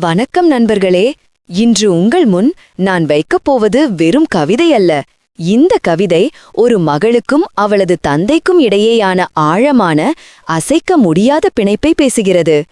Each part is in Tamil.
வணக்கம் நண்பர்களே. இன்று உங்கள் முன் நான் வைக்கப் போவது வெறும் கவிதை அல்ல. இந்த கவிதை ஒரு மகளுக்கும் அவளது தந்தைக்கும் இடையேயான ஆழமான அசைக்க முடியாத பிணைப்பை பேசுகிறது.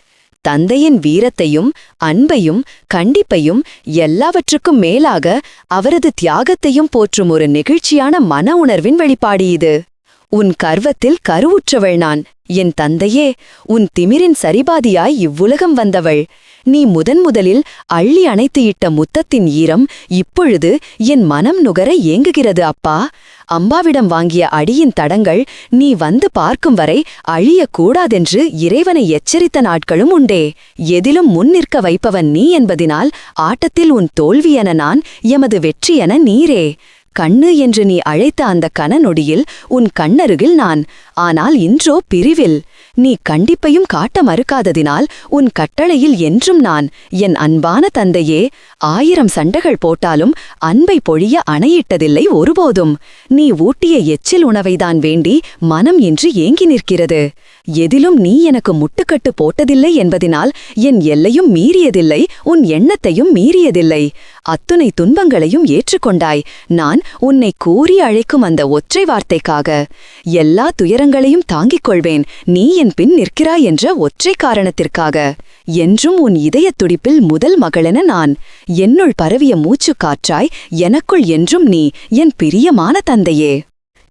தந்தையின் வீரத்தையும் அன்பையும் கண்டிப்பையும் எல்லாவற்றுக்கும் மேலாக அவரது தியாகத்தையும் போற்றும் ஒரு நெகிழ்ச்சியான மன உணர்வின் வெளிப்பாடு இது. உன் கர்வத்தில் கருவுற்றவள் நான். என் தந்தையே உன் திமிரின் சரிபாதியாய் இவ்வுலகம் வந்தவள். நீ முதன் முதலில் அள்ளி அணைத்து இட்ட முத்தத்தின் ஈரம் இப்பொழுது என் மனம் நுகர ஏங்குகிறது அப்பா. அம்பாவிடம் வாங்கிய அடியின் தடங்கள் நீ வந்து பார்க்கும் வரை அழியக்கூடாதென்று இறைவனை எச்சரித்த நாட்களும் உண்டே. எதிலும் முன் நிற்க வைப்பவன் நீ என்பதினால் ஆட்டத்தில் உன் தோல்வி என நான் எமது வெற்றியென நீரே. கண்ணு என்று நீ அழைத்த அந்த கனநொடியில் உன் கண்ணருகில் நான். ஆனால் இன்றோ பிரிவில். நீ கண்டிப்பையும் காட்ட மறுக்காததினால் உன் கட்டளையில் என்றும் நான் என் அன்பான தந்தையே ஆயிரம் சண்டைகள் போட்டாலும் அன்பை பொழிய அணையிட்டதில்லை ஒருபோதும். நீ ஊட்டிய எச்சில் உணவைதான் வேண்டி மனம் இன்று ஏங்கி நிற்கிறது. எதிலும் நீ எனக்கு முட்டுக்கட்டு போட்டதில்லை என்பதினால் என் எல்லையும் மீறியதில்லை உன் எண்ணத்தையும் மீறியதில்லை. அத்துணை துன்பங்களையும் ஏற்றுக்கொண்டாய். நான் உன்னை கூறி அழைக்கும் அந்த ஒற்றை வார்த்தைக்காக. எல்லா துயரங்களையும் தாங்கிக் கொள்வேன். நீ என் பின் நிற்கிறாய் என்ற ஒற்றை காரணத்திற்காக. என்றும் உன் இதயத் துடிப்பில் முதல் மகளென நான் என்னுள் பரவிய மூச்சு காற்றாய் எனக்குள் என்றும் நீ என் பிரியமான தந்தையே.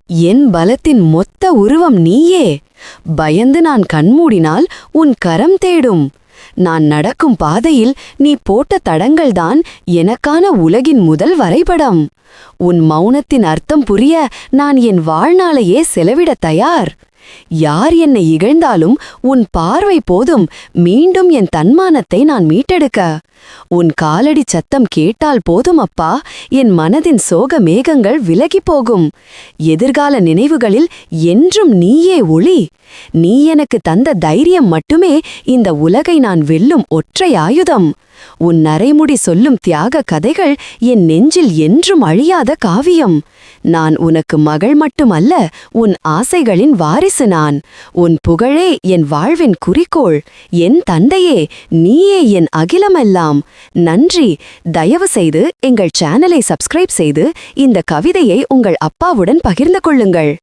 என் பலத்தின் மொத்த உருவம் நீயே. பயந்து நான் கண்மூடினால் உன் கரம் தேடும். நான் நடக்கும் பாதையில் நீ போட்ட தடங்கள்தான் எனக்கான உலகின் முதல் வரைபடம். உன் மௌனத்தின் அர்த்தம் புரிய நான் என் வாழ்நாளையே செலவிட தயார். யார் என்னை இகழ்ந்தாலும் உன் பார்வை போதும். மீண்டும் என் தன்மானத்தை நான் மீட்டெடுக்க. உன் காலடி சத்தம் கேட்டால் போதும் அப்பா. என் மனதின் சோக மேகங்கள் விலகிப் போகும். எதிர்கால நினைவுகளில் என்றும் நீயே ஒளி. நீ எனக்கு தந்த தைரியம் மட்டுமே இந்த உலகை நான் வெல்லும் ஒற்றை ஆயுதம். உன் நரைமுடி சொல்லும் தியாக கதைகள் என் நெஞ்சில் என்றும் அழியாத காவியம். நான் உனக்கு மகள் மட்டுமல்ல உன் ஆசைகளின் வாரிசு நான் உன் புகழே என் வாழ்வின் குறிக்கோள். என் தந்தையே நீயே என் அகிலமெல்லாம். நன்றி. தயவு செய்து எங்கள் சேனலை சப்ஸ்கிரைப் செய்து இந்த கவிதையை உங்கள் அப்பாவுடன் பகிர்ந்து கொள்ளுங்கள்.